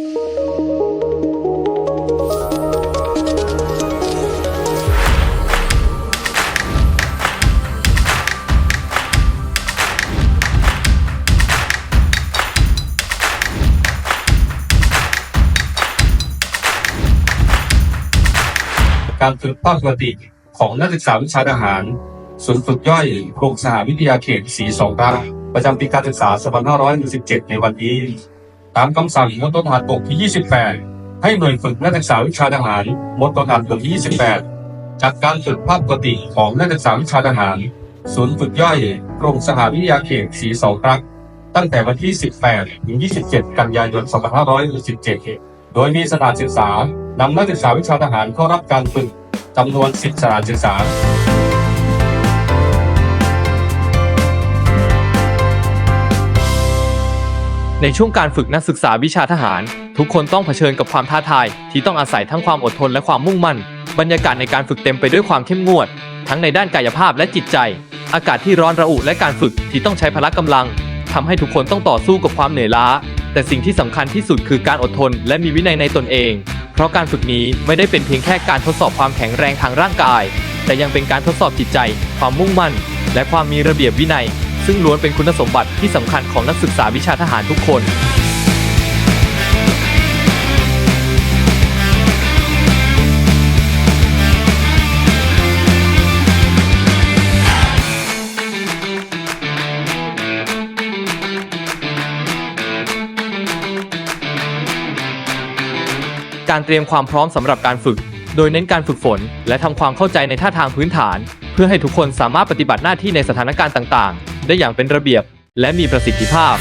การฝึกภาคปกติของนักศึกษาวิชาทหารศูนย์ฝึกย่อยโรงสหวิทยาเขตสีสองรักประจำปีการศึกษา 2517 ในวันนี้ ตามคำสั่งมณฑลทหารบกที่ 28 ให้หน่วยฝึกนักศึกษาวิชาทหารมณฑลทหารบกที่ 28จากการฝึกภาคปกติของนักศึกษาวิชาทหาร ศูนย์ฝึกย่อยโรงสหวิทยาเขตสีสองรักตั้งแต่วันที่ 18 ถึง 27 กันยายน 2517โดยมีสถานศึกษานำนักศึกษาวิชาทหารเข้ารับการฝึกจำนวน 10 สถานศึกษา ในช่วงการฝึกนักศึกษาวิชาทหาร ทุกคนต้องเผชิญกับความท้าทาย ที่ต้องอาศัยทั้งความอดทนและความมุ่งมั่น บรรยากาศในการฝึกเต็มไปด้วยความเข้มงวด ทั้งในด้านกายภาพและจิตใจ อากาศที่ร้อนระอุและการฝึกที่ต้องใช้พละกำลังทำให้ทุกคนต้องต่อสู้กับความเหนื่อยล้า แต่สิ่งที่สำคัญที่สุดคือการอดทน และมีวินัยในตนเอง เพราะการฝึกนี้ไม่ได้เป็นเพียงแค่การทดสอบความแข็งแรงทางร่างกาย แต่ยังเป็นการทดสอบจิตใจ ความมุ่งมั่น และความมีระเบียบวินัย ซึ่งล้วนเป็นคุณสมบัติที่สำคัญของนักศึกษาวิชาทหารทุกคน การเตรียมความพร้อมสำหรับการฝึก โดยเน้นการฝึกฝน และทำความเข้าใจในท่าทางพื้นฐาน เพื่อให้ทุกคนสามารถปฏิบัติหน้าที่ในสถานการณ์ต่าง ๆ ได้อย่างเป็นระเบียบ และมีประสิทธิภาพ